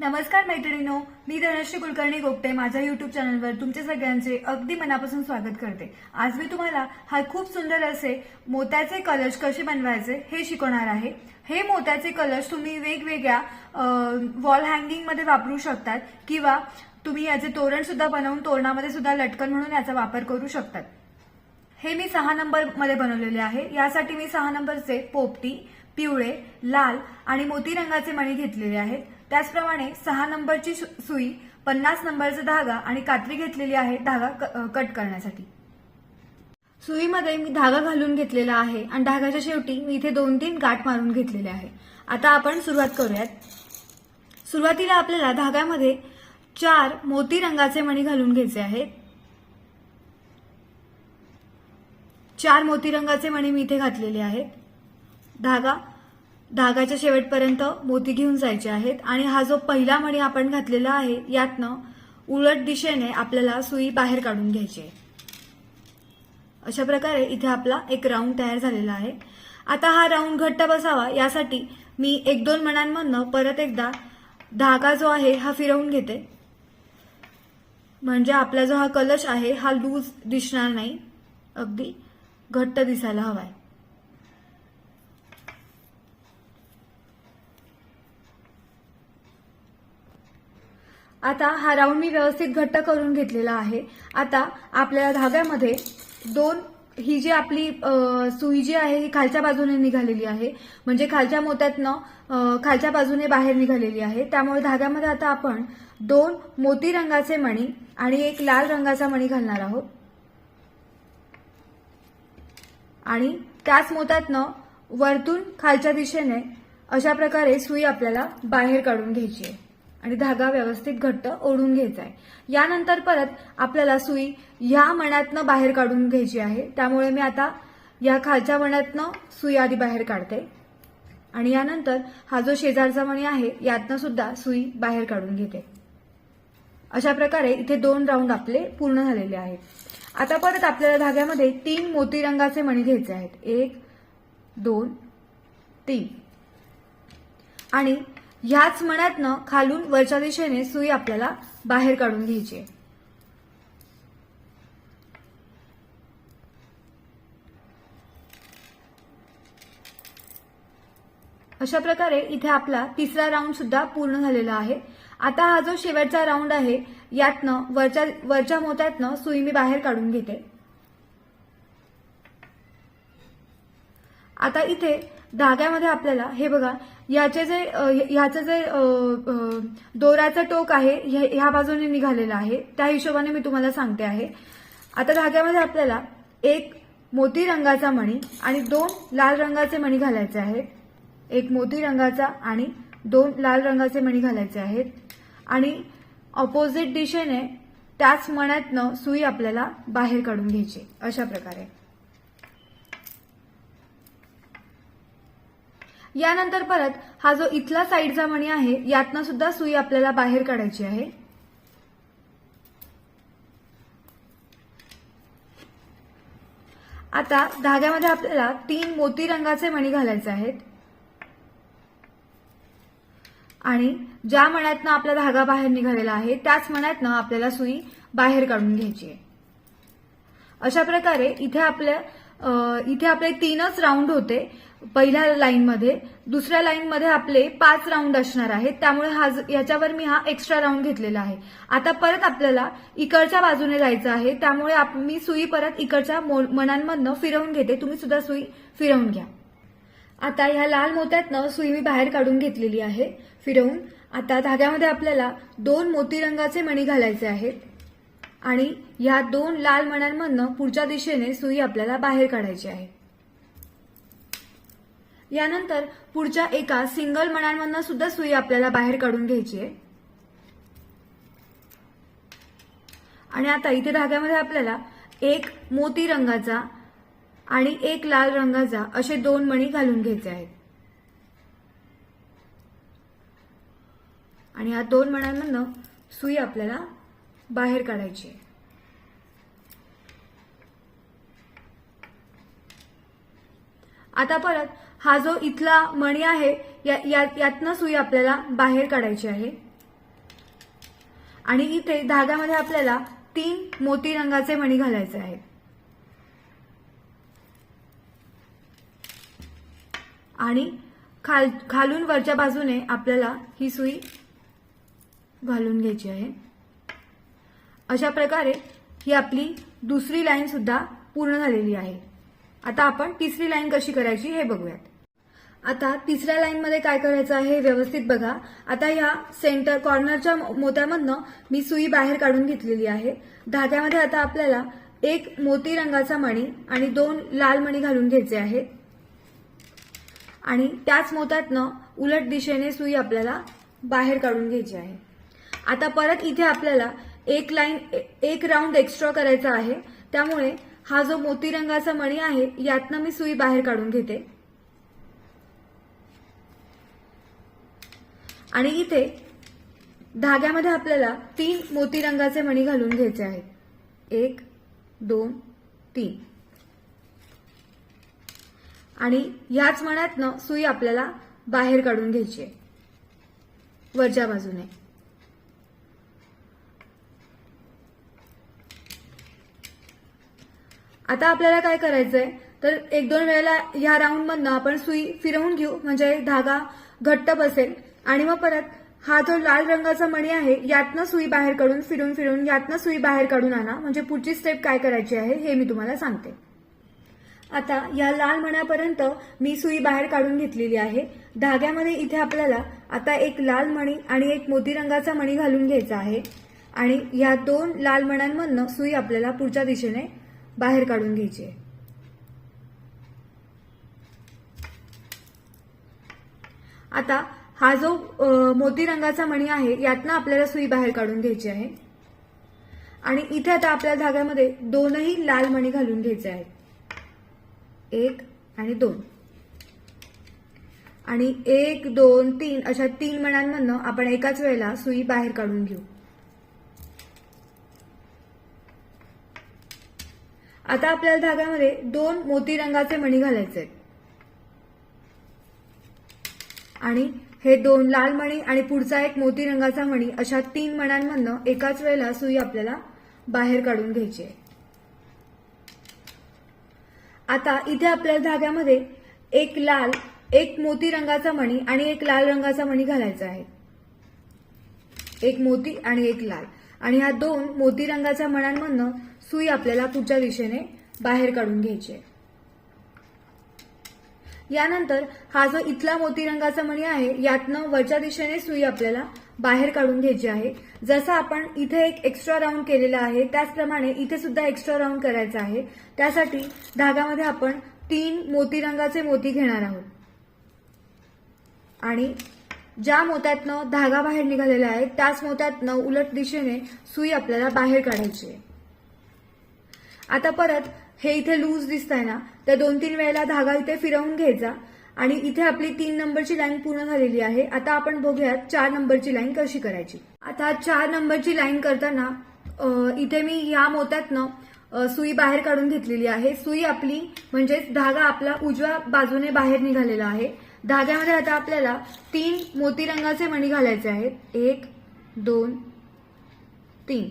नमस्कार मैत्रिणींनो मी धनश्री कुलकर्णी गोपटे माझ्या युट्यूब चॅनलवर तुमचे सगळ्यांचे अगदी मनापासून स्वागत करते. आज मी तुम्हाला हा खूप सुंदर असे मोत्याचे कलश कसे बनवायचे हे शिकवणार आहे. हे मोत्याचे कलश तुम्ही वेगवेगळ्या वॉल हँगिंगमध्ये वापरू शकतात किंवा तुम्ही याचे तोरण सुद्धा बनवून तोरणामध्ये सुद्धा लटकन म्हणून याचा वापर करू शकतात. हे मी सहा नंबरमध्ये बनवलेले आहे. यासाठी मी सहा नंबरचे पोपटी पिवळे लाल आणि मोती रंगाचे मणी घेतलेले आहेत. त्याचप्रमाणे सहा नंबरची सु- सुई पन्नास नंबरचा धागा आणि कात्री घेतलेली आहे धागा क- कट करण्यासाठी. सुईमध्ये मी धागा घालून घेतलेला आहे आणि धागाच्या शेवटी मी इथे दोन तीन गाठ मारून घेतलेले आहे. आता आपण सुरुवात करूयात. सुरुवातीला आपल्याला धाग्यामध्ये चार मोती रंगाचे मणी घालून घ्यायचे आहेत. चार मोती रंगाचे मणी मी इथे घातलेले आहेत. धागा धागाच्या शेवटपर्यंत मोती घेऊन जायचे आहेत आणि हा जो पहिला मणी आपण घातलेला आहे यातनं उलट दिशेने आपल्याला सुई बाहेर काढून घ्यायची आहे. अशा प्रकारे इथे आपला एक राऊंड तयार झालेला आहे. आता हा राऊंड घट्ट बसावा यासाठी मी एक दोन मणांमधनं परत एकदा धागा जो आहे हा फिरवून घेते. म्हणजे आपला जो हा कलश आहे हा लूज दिसणार नाही. अगदी घट्ट दिसायला हवाय. आता हा राऊंड मी व्यवस्थित घट्ट करून घेतलेला आहे. आता आपल्याला धाग्यामध्ये दोन ही जी आपली सुई जी आहे ही खालच्या बाजूने निघालेली आहे. म्हणजे खालच्या मोत्यातनं खालच्या बाजूने बाहेर निघालेली आहे. त्यामुळे धाग्यामध्ये आता आपण दोन मोती रंगाचे मणी आणि एक लाल रंगाचा मणी घालणार आहोत. आणि त्याच मोत्यातनं वरतून खालच्या दिशेने अशा प्रकारे सुई आपल्याला बाहेर काढून घ्यायची आहे. आणि धागा व्यवस्थित घट्ट ओढून घ्यायचा आहे यानंतर परत आपल्याला सुई ह्या मण्यातनं बाहेर काढून घ्यायची आहे. त्यामुळे मी आता या खालच्या मण्यातनं सुई आधी बाहेर काढते. आणि यानंतर हा जो शेजारचा मणी आहे यातनं सुद्धा सुई बाहेर काढून घेते. अशा प्रकारे इथे दोन राऊंड आपले पूर्ण झालेले आहेत. आता परत आपल्याला धाग्यामध्ये तीन मोती रंगाचे मणी घ्यायचे आहेत. एक दोन तीन. आणि ह्याच मण्यातनं खालून वरच्या दिशेने सुई आपल्याला बाहेर काढून घ्यायची. अशा प्रकारे इथे आपला तिसरा राऊंड सुद्धा पूर्ण झालेला आहे. आता हा जो शेवटचा राऊंड आहे यातनं वरच्या वरच्या मोत्यातनं सुई मी बाहेर काढून घेते. आता इथे धाग्यामध्ये आपल्याला हे बघा याचे जे ह्याचं जे दोराचं टोक आहे हे- ह्या बाजूने निघालेलं आहे. त्या हिशोबाने मी तुम्हाला सांगते आहे. आता धाग्यामध्ये आपल्याला एक मोती रंगाचा मणी आणि दोन लाल रंगाचे मणी घालायचे आहेत. एक मोती रंगाचा आणि दोन लाल रंगाचे मणी घालायचे आहेत. आणि ऑपोजिट दिशेने त्याच मण्यातनं सुई आपल्याला बाहेर काढून घ्यायची अशा प्रकारे. यानंतर परत हा जो इथला साईडचा मणी आहे यातनं सुद्धा सुई आपल्याला बाहेर काढायची आहे. आता धाग्यामध्ये आपल्याला तीन मोती रंगाचे मणी घालायचे आहेत. आणि ज्या मण्यातनं आपला धागा बाहेर निघालेला आहे त्याच मण्यातनं आपल्याला सुई बाहेर काढून घ्यायची आहे. अशा प्रकारे इथे आपल्या इथे आपले तीनच राऊंड होते पहिल्या लाईनमध्ये दुसऱ्या लाईनमध्ये आपले पाच राऊंड असणार आहेत. त्यामुळे हा ज- याच्यावर मी हा एक्स्ट्रा राऊंड घेतलेला आहे. आता परत आपल्याला इकडच्या बाजूने जायचं आहे. त्यामुळे आप- मी सुई परत इकडच्या मो- मनांमधनं फिरवून घेते. तुम्ही सुद्धा सुई फिरवून घ्या. आता ह्या लाल मोत्यातनं सुई मी बाहेर काढून घेतलेली आहे. फिरवून. आता धाग्यामध्ये आपल्याला दोन मोती रंगाचे मणी घालायचे आहेत. आणि या दोन लाल मण्यांमधनं पुढच्या दिशेने सुई आपल्याला बाहेर काढायची आहे. यानंतर पुढच्या एका सिंगल मण्यांमधनं सुद्धा सुई आपल्याला बाहेर काढून घ्यायची आहे. आणि आता इथे धाग्यामध्ये आपल्याला एक मोती रंगाचा आणि एक लाल रंगाचा असे दोन मणी घालून घ्यायचे आहेत. आणि या दोन मण्यांमधनं सुई आपल्याला बाहेर काढायची. आहे आता परत हा जो इथला मणी आहे या- या- यातनं सुई आपल्याला बाहेर काढायची आहे. आणि इथे धाग्यामध्ये आपल्याला तीन मोती रंगाचे मणी घालायचे आहेत. आणि खाल खालून वरच्या बाजूने आपल्याला ही सुई घालून घ्यायची आहे. अशा प्रकारे ही आपली दुसरी लाईन सुद्धा पूर्ण झालेली आहे. आता आपण तिसरी लाईन कशी करायची हे बघूयात. आता तिसऱ्या लाईनमध्ये काय करायचं आहे व्यवस्थित बघा. आता ह्या सेंटर कॉर्नरच्या मोत्यामधनं मी सुई बाहेर काढून घेतलेली आहे. धाग्यामध्ये आता आपल्याला एक मोती रंगाचा मणी आणि दोन लाल मणी घालून घ्यायचे आहेत. आणि त्याच मोत्यातनं उलट दिशेने सुई आपल्याला बाहेर काढून घ्यायची आहे. आता परत इथे आपल्याला एक लाईन एक राऊंड एक्स्ट्रा करायचा आहे. त्यामुळे हा जो मोती रंगाचा मणी आहे यातनं मी सुई बाहेर काढून घेते. आणि इथे धाग्यामध्ये आपल्याला तीन मोती रंगाचे मणी घालून घ्यायचे आहेत. एक दोन तीन. आणि याच मण्यातनं सुई आपल्याला बाहेर काढून घ्यायची आहे. वरच्या बाजूने. आता आपल्याला काय करायचंय? तर एक दोन वेळेला ह्या राऊंडमधनं आपण सुई फिरवून घेऊ म्हणजे धागा घट्ट बसेल आणि मग परत हा जो लाल रंगाचा मणी आहे यातनं सुई बाहेर काढून फिरून फिरून यातनं सुई बाहेर काढून आणा. म्हणजे पुढची स्टेप काय करायची आहे हे मी तुम्हाला सांगते. आता या लाल मण्यापर्यंत मी सुई बाहेर काढून घेतलेली आहे. धाग्यामध्ये इथे आपल्याला आता एक लाल मणी आणि एक मोती रंगाचा मणी घालून घ्यायचा आहे. आणि या दोन लाल मण्यांमधनं सुई आपल्याला पुढच्या दिशेने बाहेर काढून घ्यायची. आहे आता हा जो मोती रंगाचा मणी आहे यातनं आपल्याला सुई बाहेर काढून घ्यायची आहे. आणि इथे आता आपल्या धाग्यामध्ये दोनही लाल मणी घालून घ्यायचे आहेत. एक आणि दोन. आणि एक दोन तीन अशा तीन मण्यांमधनं आपण एकाच वेळेला सुई बाहेर काढून घेऊ. आता आपल्याला धाग्यामध्ये दोन मोती रंगाचे मणी घालायचे आणि हे दोन लाल मणी आणि पुढचा एक मोती रंगाचा मणी अशा तीन मण्यांमधनं एकाच वेळेला सुई आपल्याला बाहेर काढून घ्यायची आहे. आता इथे आपल्या धाग्यामध्ये एक लाल एक मोती रंगाचा मणी आणि एक लाल रंगाचा मणी घालायचा आहे. एक मोती आणि एक लाल. आणि ह्या दोन मोती रंगाच्या मण्यांमधनं सुई आपल्याला पुढच्या दिशेने बाहेर काढून घ्यायची आहे. यानंतर हा जो इथला मोती रंगाचा मणी आहे यातनं वरच्या दिशेने सुई आपल्याला बाहेर काढून घ्यायची आहे. जसं आपण इथे एक एक्स्ट्रा राऊंड केलेला आहे त्याचप्रमाणे इथे सुद्धा एक्स्ट्रा राऊंड करायचा आहे. त्यासाठी धागामध्ये आपण तीन मोती रंगाचे मोती घेणार आहोत. आणि ज्या मोत्यातनं धागा बाहेर निघालेला आहे त्याच मोत्यातनं उलट दिशेने सुई आपल्याला बाहेर काढायची आहे. आता परत हे इथे लूज दिसतंय ना त्या दोन तीन वेळेला धागा इथे फिरवून घ्यायचा. आणि इथे आपली तीन नंबरची लाईन पूर्ण झालेली आहे. आता आपण बघूयात चार नंबरची लाईन कशी करायची. आता चार नंबरची लाईन करताना इथे मी या मोत्यातनं सुई बाहेर काढून घेतलेली आहे. सुई आपली म्हणजेच धागा आपला उजव्या बाजूने बाहेर निघालेला आहे. धाग्यामध्ये आता आपल्याला तीन मोती रंगाचे मणी घालायचे आहेत. एक दोन तीन.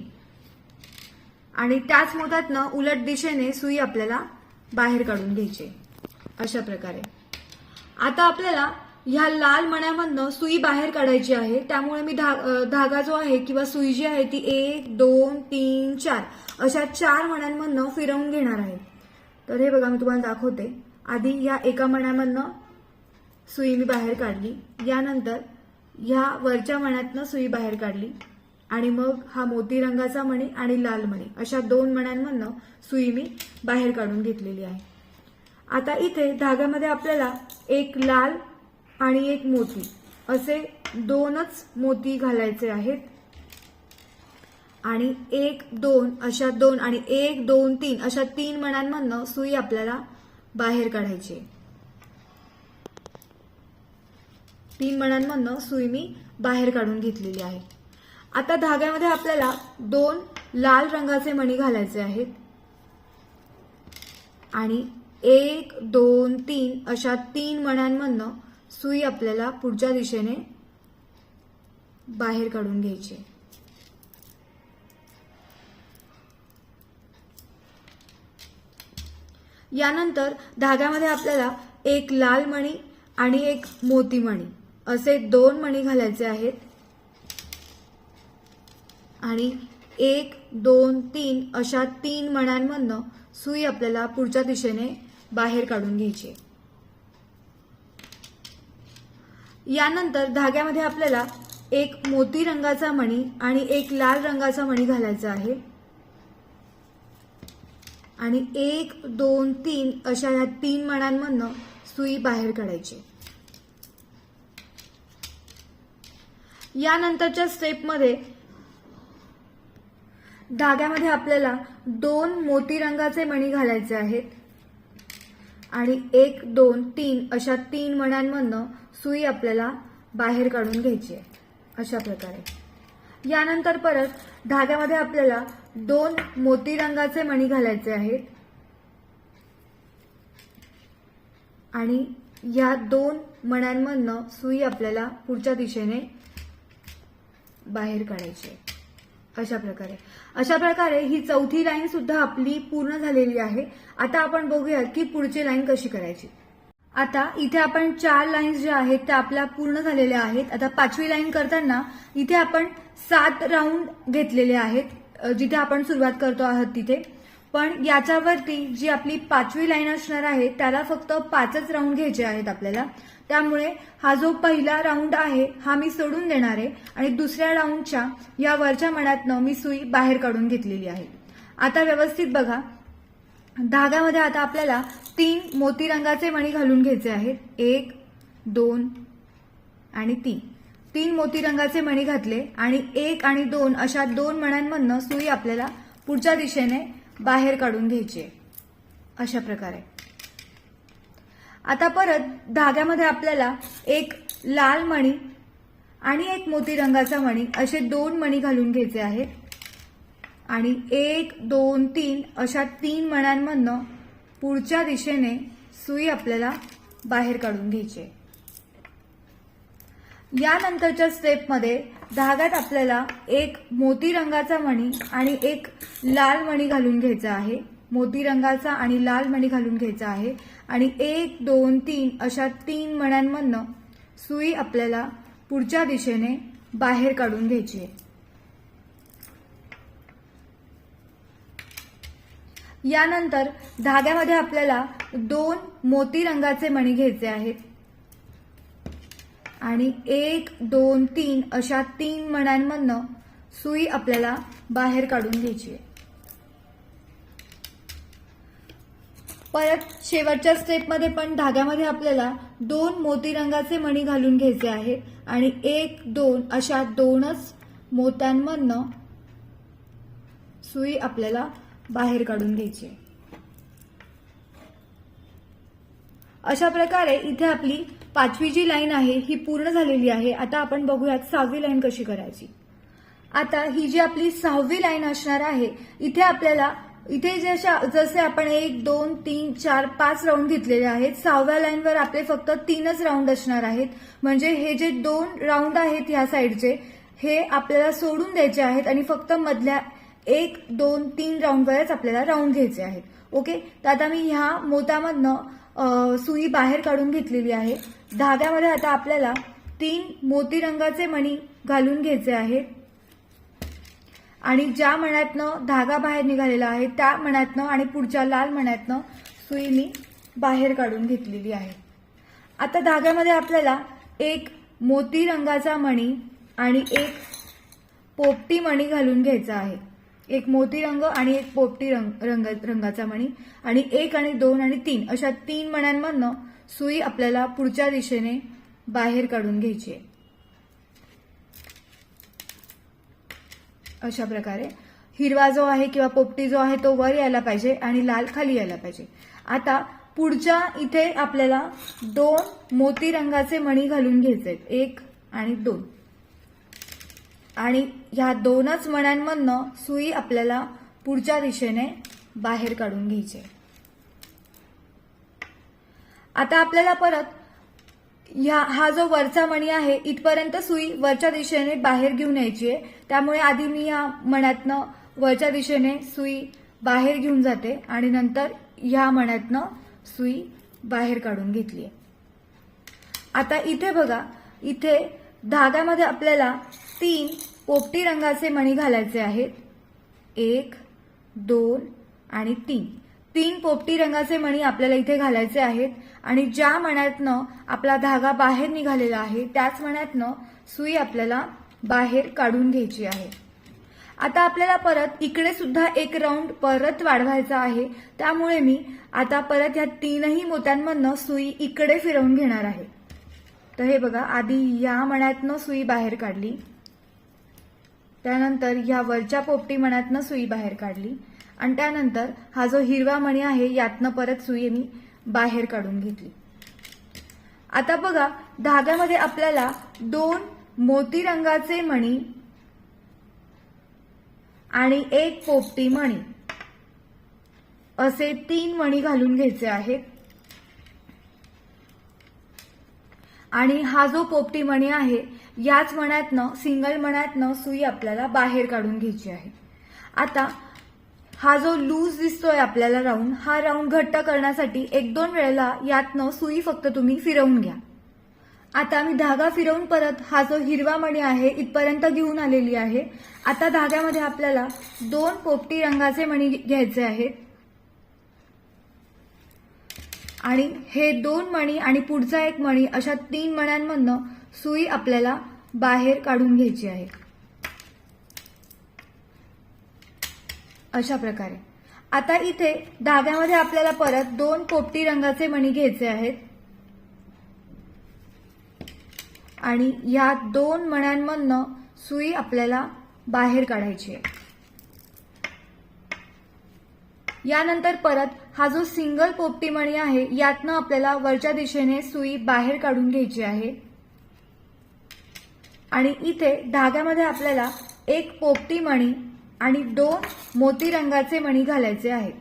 आणि त्याच मोतातनं उलट दिशेने सुई आपल्याला बाहेर काढून घ्यायची आहे. अशा प्रकारे. आता आपल्याला ह्या लाल मण्यामधनं सुई बाहेर काढायची आहे. त्यामुळे मी धा धागा जो आहे किंवा सुई जी आहे ती एक दोन तीन चार अशा चार मण्यांमधनं फिरवून घेणार आहे. तर हे बघा मी तुम्हाला दाखवते. आधी या एका मण्यामधनं सुई मी बाहेर काढली. यानंतर ह्या वरच्या मण्यातनं सुई बाहेर काढली आणि मग हा मोती रंगाचा मणी आणि लाल मणी अशा दोन मण्यांमधनं सुई मी बाहेर काढून घेतलेली आहे. आता इथे धाग्यामध्ये आपल्याला एक लाल आणि एक मोती असे दोनच मोती घालायचे आहेत. आणि एक दोन अशा दोन आणि एक दोन तीन अशा तीन मण्यांमधनं सुई आपल्याला बाहेर काढायची आहे. तीन मणांमधनं सुई मी बाहेर काढून घेतलेली आहे. आता धाग्यामध्ये आपल्याला दोन लाल रंगाचे मणी घालायचे आहेत. आणि एक दोन तीन अशा तीन मण्यांमधनं सुई आपल्याला पुढच्या दिशेने बाहेर काढून घ्यायची यानंतर धाग्यामध्ये आपल्याला एक लाल मणी आणि एक मोती मणी असे दोन मणी घालायचे आहेत. आणि एक दोन तीन अशा तीन मण्यांमधनं सुई आपल्याला पुढच्या दिशेने बाहेर काढून घ्यायची. यानंतर धाग्यामध्ये आपल्याला एक मोती रंगाचा मणी आणि एक लाल रंगाचा मणी घालायचा आहे. आणि एक दोन तीन अशा ह्या तीन मण्यांमधनं सुई बाहेर काढायची. यानंतरच्या स्टेपमध्ये धाग्यामध्ये आपल्याला दोन मोती रंगाचे मणी घालायचे आहेत. आणि एक दोन तीन अशा तीन मण्यांमधनं सुई आपल्याला बाहेर काढून घ्यायची आहे. अशा प्रकारे. यानंतर परत धाग्यामध्ये आपल्याला दोन मोती रंगाचे मणी घालायचे आहेत. आणि या दोन मण्यांमधनं सुई आपल्याला पुढच्या दिशेने बाहेर काढायची अशा प्रकारे. अशा प्रकारे ही चौथी लाईन सुद्धा आपली पूर्ण झालेली आहे. आता आपण बघूया की पुढची लाईन कशी करायची. आता इथे आपण चार लाईन्स ज्या आहेत त्या आपल्या पूर्ण झालेल्या आहेत. आता पाचवी लाईन करताना इथे आपण सात राऊंड घेतलेले आहेत जिथे आपण सुरुवात करतो आहोत तिथे. पण याच्यावरती जी आपली पाचवी लाईन असणार आहे त्याला फक्त पाचच राऊंड घ्यायचे आहेत आपल्याला. त्यामुळे हा जो पहिला राऊंड आहे हा मी सोडून देणार आहे आणि दुसऱ्या राऊंडच्या या वरच्या मण्यातनं मी सुई बाहेर काढून घेतलेली आहे. आता व्यवस्थित बघा. धाग्यामध्ये आता आपल्याला तीन मोती रंगाचे मणी घालून घ्यायचे आहेत. एक दोन आणि तीन. तीन मोती रंगाचे मणी घातले आणि एक आणि दोन अशा दोन मण्यांमधनं सुई आपल्याला पुढच्या दिशेने बाहेर काढून घ्यायची. आहे अशा प्रकारे. आता परत धाग्यामध्ये आपल्याला एक लाल मणी आणि एक मोती रंगाचा मणी असे दोन मणी घालून घ्यायचे आहेत. आणि एक दोन तीन अशा तीन मण्यांमधनं पुढच्या दिशेने सुई आपल्याला बाहेर काढून घ्यायची आहे. यानंतरच्या स्टेपमध्ये धाग्यात आपल्याला एक मोती रंगाचा मणी आणि एक लाल मणी घालून घ्यायचा आहे. मोती रंगाचा आणि लाल मणी घालून घ्यायचा आहे. आणि एक दोन तीन अशा तीन मण्यांमधनं सुई आपल्याला पुढच्या दिशेने बाहेर काढून घ्यायची आहे. यानंतर धाग्यामध्ये आपल्याला दोन मोती रंगाचे मणी घ्यायचे आहेत. आणि एक दोन तीन अशा तीन मण्यांमधनं सुई आपल्याला बाहेर काढून घ्यायची आहे. परत शेवटच्या स्टेपमध्ये पण धाग्यामध्ये आपल्याला दोन मोती रंगाचे मणी घालून घ्यायचे आहे आणि एक दोन अशा दोनच मोत्यांमधनं सुई आपल्याला बाहेर काढून घ्यायची आहे. अशा प्रकारे इथे आपली पाचवी जी लाईन आहे ही पूर्ण झालेली आहे. आता आपण बघूयात सहावी लाईन कशी करायची. आता ही जी आपली सहावी लाईन असणार आहे इथे आपल्याला इथे जशा जसे आपण एक दोन तीन चार पाच राऊंड घेतलेले आहेत सहाव्या लाईनवर आपले फक्त तीनच राऊंड असणार आहेत. म्हणजे हे जे दोन राऊंड आहेत ह्या साईडचे हे आपल्याला सोडून द्यायचे आहेत आणि फक्त मधल्या एक दोन तीन राऊंडवरच आपल्याला राऊंड घ्यायचे आहेत. ओके? तर आता मी ह्या मोतामधनं सुई बाहेर काढून घेतलेली आहे. धाग्यामध्ये आता आपल्याला तीन मोती रंगाचे मणी घालून घ्यायचे आहेत. आणि ज्या मण्यातनं धागा बाहेर निघालेला आहे त्या मण्यातनं आणि पुढच्या लाल मण्यातनं सुई मी बाहेर काढून घेतलेली आहे. आता धाग्यामध्ये आपल्याला एक मोती रंगाचा मणी आणि एक पोपटी मणी घालून घ्यायचा आहे. एक मोती रंग आणि एक पोपटी रंग रंग रंगाचा मणी आणि एक आणि दोन आणि तीन. अशा तीन मण्यांमधनं सुई आपल्याला पुढच्या दिशेने बाहेर काढून घ्यायची आहे. अशा प्रकारे हिरवा जो आहे किंवा पोपटी जो आहे तो वर यायला पाहिजे आणि लाल खाली यायला पाहिजे. आता पुढच्या इथे आपल्याला दोन मोती रंगाचे मणी घालून घ्यायचे आहेत. एक आणि दोन. आणि ह्या दोनच मण्यांमधनं सुई आपल्याला पुढच्या दिशेने बाहेर काढून घ्यायची आहे. आता आपल्याला परत ह्या हा जो वरचा मणी आहे इथपर्यंत सुई वरच्या दिशेने बाहेर घेऊन यायची आहे. त्यामुळे आधी मी या मण्यातनं वरच्या दिशेने सुई बाहेर घेऊन जाते आणि नंतर ह्या मण्यातनं सुई बाहेर काढून घेतली आता इथे बघा इथे धाग्यामध्ये आपल्याला तीन पोपटी रंगाचे मणी घालायचे आहेत. एक दोन आणि तीन. तीन पोपटी रंगाचे मणी आपल्याला इथे घालायचे आहेत आणि ज्या मण्यातनं आपला धागा बाहेर निघालेला आहे त्याच मण्यातनं सुई आपल्याला बाहेर काढून घ्यायची आहे. आता आपल्याला परत इकडे सुद्धा एक राऊंड परत वाढवायचा आहे. त्यामुळे मी आता परत ह्या तीनही मोत्यांमधनं सुई इकडे फिरवून घेणार आहे. तर हे बघा आधी या मण्यातनं सुई बाहेर काढली. त्यानंतर ह्या वरच्या पोपटी मण्यातनं सुई बाहेर काढली. आणि त्यानंतर हा जो हिरवा मणी आहे यातनं परत सुई मी बाहेर काढून घेतली. आता बघा धाग्यामध्ये आपल्याला दोन मोती रंगाचे मणी आणि एक पोपटी मणी. असे तीन मणी घालून घ्यायचे आहेत. आणि हा जो पोपटी मणी आहे याच मण्यातनं सिंगल मण्यातनं सुई आपल्याला बाहेर काढून घ्यायची आहे. आता हा जो लूज दिसतोय आपल्याला राऊंड हा राऊंड घट्ट करण्यासाठी एक दोन वेळेला यातनं सुई फक्त तुम्ही फिरवून घ्या. आता मी धागा फिरवून परत हा जो हिरवा मणी आहे इथपर्यंत घेऊन आलेली आहे. आता धाग्यामध्ये आपल्याला दोन पोपटी रंगाचे मणी घ्यायचे आहेत. आणि हे दोन मणी आणि पुढचा एक मणी अशा तीन मण्यांमधनं सुई आपल्याला बाहेर काढून घ्यायची आहे. अशा प्रकारे. आता इथे धाग्यामध्ये आपल्याला परत दोन पोपटी रंगाचे मणी घ्यायचे आहेत. आणि या दोन मण्यांमधनं सुई आपल्याला बाहेर काढायची आहे. यानंतर परत हा जो सिंगल पोपटी मणी आहे यातनं आपल्याला वरच्या दिशेने सुई बाहेर काढून घ्यायची आहे. आणि इथे धाग्यामध्ये आपल्याला एक पोपटी मणी आणि दोन मोती रंगाचे मणी घालायचे आहेत.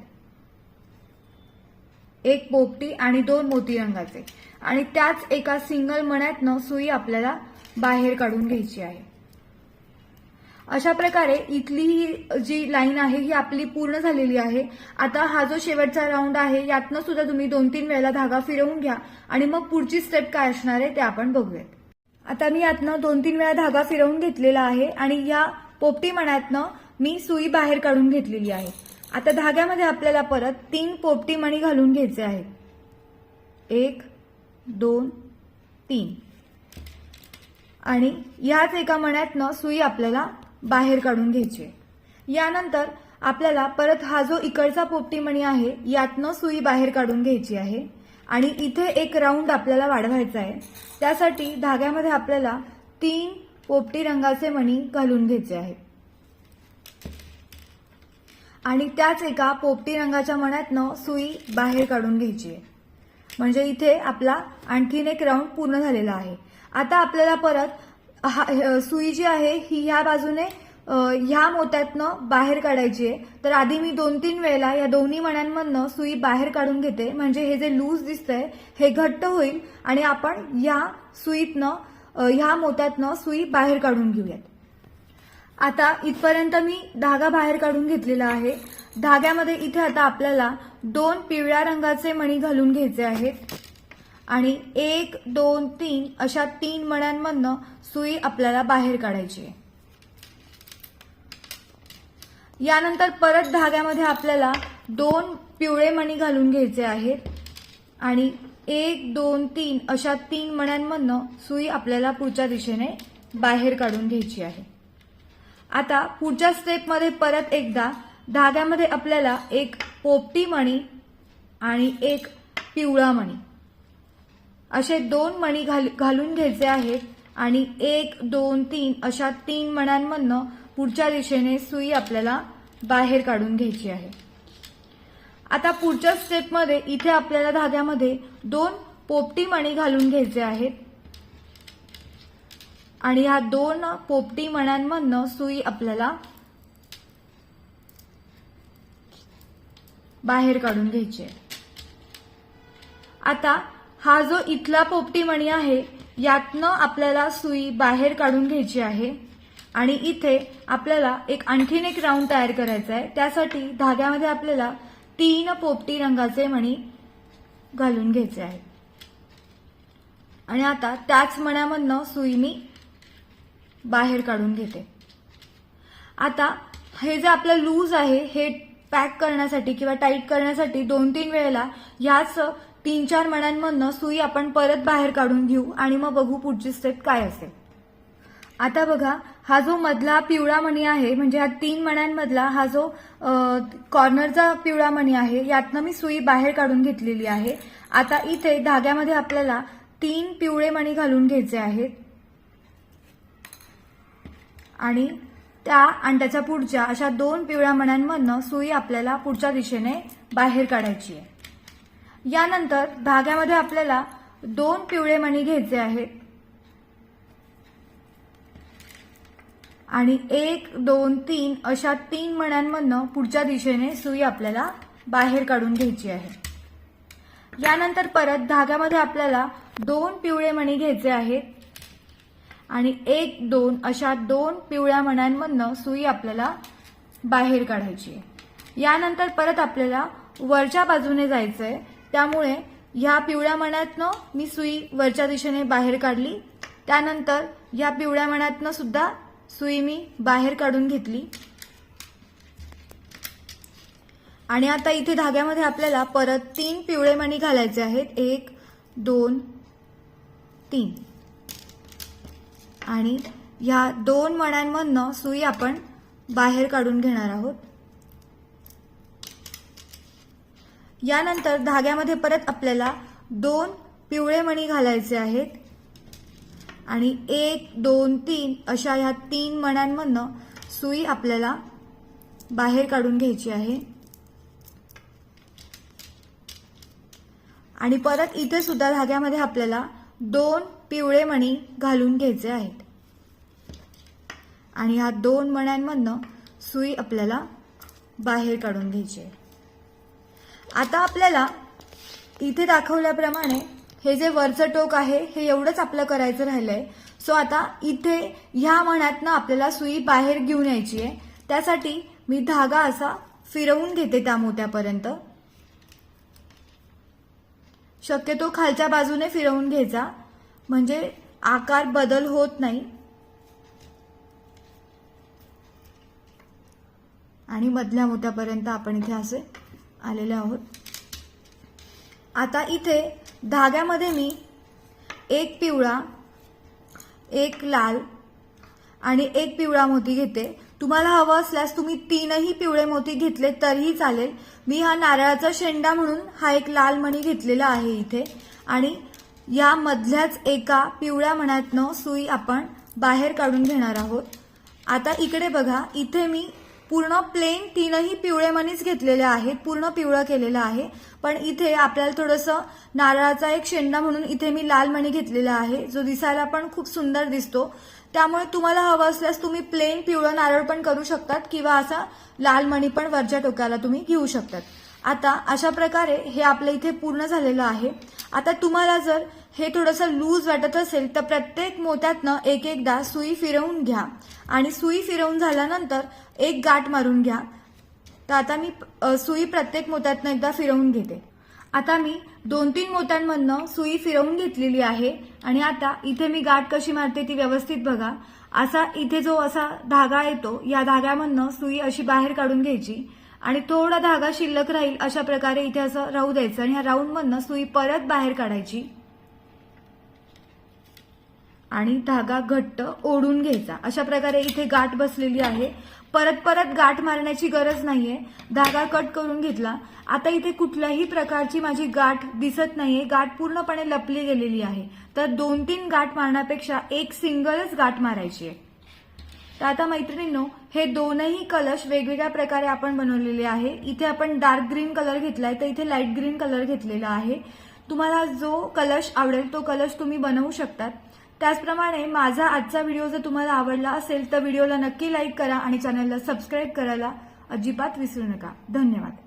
एक पोपटी आणि दोन मोती रंगाचे. आणि त्याच एका सिंगल मण्यातनं सुई आपल्याला बाहेर काढून घ्यायची आहे. अशा प्रकारे इथली ही जी लाईन आहे ही आपली पूर्ण झालेली आहे. आता हा जो शेवटचा राऊंड आहे यातनं सुद्धा तुम्ही दोन तीन वेळेला धागा फिरवून घ्या आणि मग पुढची स्टेप काय असणार आहे ते आपण बघूयात. आता मी यातनं दोन तीन वेळा धागा फिरवून घेतलेला आहे आणि या पोपटी मण्यातनं मी सुई बाहेर काढून घेतलेली आहे. आता धाग्यामध्ये आपल्याला परत तीन पोपटी मणी घालून घ्यायचे आहेत. एक दोन तीन. आणि याच एका मण्यातनं सुई आपल्याला बाहेर काढून घ्यायची आहे. यानंतर आपल्याला परत हा जो इकडचा पोपटी मणी आहे यातनं सुई बाहेर काढून घ्यायची आहे. आणि इथे एक राऊंड आपल्याला वाढवायचा आहे. त्यासाठी धाग्यामध्ये आपल्याला तीन पोपटी रंगाचे मणी घालून घ्यायचे आहेत. आणि त्याच एका पोपटी रंगाच्या मण्यातनं सुई बाहेर काढून घ्यायची. आहे म्हणजे इथे आपला आणखीन एक राऊंड पूर्ण झालेला आहे. आता आपल्याला परत हा सुई जी आहे ही ह्या बाजूने ह्या मोत्यातनं बाहेर काढायची आहे. तर आधी मी दोन तीन वेळेला या दोन्ही मण्यांमधनं सुई बाहेर काढून घेते. म्हणजे हे जे लूज दिसतंय हे घट्ट होईल आणि आपण या सुईतनं ह्या मोत्यातनं सुई बाहेर काढून घेऊयात. आता इथपर्यंत मी धागा बाहेर काढून घेतलेला आहे. धाग्यामध्ये इथे आता आपल्याला दोन पिवळ्या रंगाचे मणी घालून घ्यायचे आहेत. आणि एक दोन तीन अशा तीन मण्यांमधनं सुई आपल्याला बाहेर काढायची आहे. यानंतर परत धाग्यामध्ये आपल्याला दोन पिवळे मणी घालून घ्यायचे आहेत. आणि एक दोन तीन अशा तीन मण्यांमधनं सुई आपल्याला पुढच्या दिशेने बाहेर काढून घ्यायची आहे. आता पुढच्या स्टेपमध्ये परत एकदा धाग्यामध्ये आपल्याला एक पोपटी मणी आणि एक पिवळा मणी. असे दोन मणी घाल घालून घ्यायचे आहेत आणि एक दोन तीन अशा तीन मण्यांमधनं पुढच्या दिशेने सुई आपल्याला बाहेर काढून घ्यायची आहे. आता पुढच्या स्टेपमध्ये इथे आपल्याला धाग्यामध्ये दोन पोपटी मणी घालून घ्यायचे आहेत. आणि ह्या दोन पोपटी मण्यांमधनं सुई आपल्याला बाहेर काढून घ्यायची आहे. आता हा जो इथला पोपटी मणी आहे यातनं आपल्याला सुई बाहेर काढून घ्यायची आहे. आणि इथे आपल्याला एक आणखीन एक राऊंड तयार करायचा आहे. त्यासाठी धाग्यामध्ये आपल्याला तीन पोपटी रंगाचे मणी घालून घ्यायचे आहे आणि आता त्याच मण्यामधनं सुई मी बाहेर काढून घेते. आता हे जे आपलं लूज आहे हे पॅक करण्यासाठी किंवा टाईट करण्यासाठी दोन तीन वेळेला ह्याच तीन चार मण्यांमधनं सुई आपण परत बाहेर काढून घेऊ आणि मग बघू पुढची स्टेप काय असेल. आता बघा हा जो मधला पिवळा मणी आहे म्हणजे हा तीन मण्यांमधला हा जो कॉर्नरचा पिवळा मणी आहे यातनं मी सुई बाहेर काढून घेतलेली आहे. आता इथे धाग्यामध्ये आपल्याला तीन पिवळे मणी घालून घ्यायचे आहेत. आणि त्या आणि पुढच्या अशा दोन पिवळ्या मण्यांमधनं सुई आपल्याला पुढच्या दिशेने बाहेर काढायची आहे. यानंतर धाग्यामध्ये आपल्याला दोन पिवळे मणी घ्यायचे आहेत. आणि एक दोन तीन अशा तीन मण्यांमधनं पुढच्या दिशेने सुई आपल्याला बाहेर काढून घ्यायची आहे. यानंतर परत धाग्यामध्ये आपल्याला दोन पिवळे मणी घ्यायचे आहेत. आणि एक दोन अशा दोन पिवळ्या मण्यांमधनं सुई आपल्याला बाहेर काढायची आहे. यानंतर परत आपल्याला वरच्या बाजूने जायचंय. त्यामुळे ह्या पिवळ्या मण्यातनं मी सुई वरच्या दिशेने बाहेर काढली. त्यानंतर ह्या पिवळ्या मण्यातनं सुद्धा सुई मी बाहेर काढून घेतली. आणि आता इथे धाग्यामध्ये आपल्याला परत तीन पिवळे मणी घालायचे आहेत. एक दोन तीन. आणि या दोन मण्यांमधनं सुई आपण बाहेर काढून घेणार आहोत. यानंतर धाग्यामध्ये परत आपल्याला दोन पिवळे मणी घालायचे आहेत. आणि एक दोन तीन अशा ह्या तीन मण्यांमधनं सुई आपल्याला बाहेर काढून घ्यायची आहे. आणि परत इथे सुद्धा धाग्यामध्ये आपल्याला दोन पिवळे मणी घालून घ्यायचे आहेत. आणि ह्या दोन मण्यांमधनं सुई आपल्याला बाहेर काढून घ्यायची आहे. आता आपल्याला इथे दाखवल्याप्रमाणे हे जे वरचं टोक आहे हे एवढंच आपलं करायचं राहिलंय. सो आता इथे ह्या मण्यातनं आपल्याला सुई बाहेर घेऊन यायची आहे. त्यासाठी मी धागा असा फिरवून घेते त्या मोत्यापर्यंत. शक्यतो खालच्या बाजूने फिरवून घ्यायचा. म्हणजे आकार बदल होत नाही. आणि मधल्या मोत्यापर्यंत आपण इथे असे आलेले आहोत. आता इथे धाग्यामध्ये मी एक पिवळा एक लाल आणि एक पिवळा मोती घेते. तुम्हाला हवं असल्यास तुम्ही तीनही पिवळे मोती घेतले तरीही चालेल. मी हा नारळाचा शेंडा म्हणून हा एक लाल मणी घेतलेला आहे इथे. आणि या मधल्याच एका पिवळ्या मण्यातनं सुई आपण बाहेर काढून घेणार आहोत. आता इकडे बघा इथे मी पूर्ण प्लेन तीनही पिवळे मणीच घेतलेले आहेत पूर्ण पिवळं केलेलं आहे. पण इथे आपल्याला थोडंसं नारळाचा एक शेंडा म्हणून इथे मी लाल मणी घेतलेला आहे जो दिसायला पण खूप सुंदर दिसतो. त्यामुळे तुम्हाला हवं असल्यास तुम्ही प्लेन पिवळं नारळ पण करू शकतात किंवा असा लाल मणी पण वरच्या टोक्याला तुम्ही घेऊ शकतात. आता अशा प्रकारे हे आपल्या इथे पूर्ण झालेलं आहे. आता तुम्हाला जर हे थोडंसं लूज वाटत असेल तर प्रत्येक मोत्यातनं एक एकदा सुई फिरवून घ्या. आणि सुई फिरवून झाल्यानंतर एक गाठ मारून घ्या. तर आता मी सुई प्रत्येक मोत्यातनं एकदा फिरवून घेते. आता मी दोन तीन मोत्यांमधनं सुई फिरवून घेतलेली आहे. आणि आता इथे मी गाठ कशी मारते ती व्यवस्थित बघा. असा इथे जो असा धागा येतो या धाग्यामधनं सुई अशी बाहेर काढून घ्यायची. आणि थोडा धागा शिल्लक राहील अशा प्रकारे इथे असं राहू द्यायचं आणि ह्या राऊंडमधनं सुई परत बाहेर काढायची. आणि धागा घट्ट ओढून घ्यायचा. अशा प्रकारे इथे गाठ बसलेली आहे. परत परत गाठ मारण्याची गरज नाहीये. धागा कट करून घेतला. आता इथे कुठल्याही प्रकारची माझी गाठ दिसत नाहीये. गाठ पूर्णपणे लपली गेलेली आहे. तर दोन तीन गाठ मारण्यापेक्षा एक सिंगलच गाठ मारायची आहे. तर आता मैत्रिणींनो हे दोनही कलश वेगवेगळ्या प्रकारे आपण बनवलेले आहे. इथे आपण डार्क ग्रीन कलर घेतलाय तर इथे लाइट ग्रीन कलर घेतलेला आहे. तुम्हाला जो कलश आवडेल तो कलश तुम्ही बनवू शकतात. त्याचप्रमाणे माझा आजचा व्हिडिओ जर तुम्हाला आवडला असेल तर व्हिडिओला नक्की लाईक करा आणि चॅनलला सबस्क्राईब करायला अजिबात विसरू नका. धन्यवाद.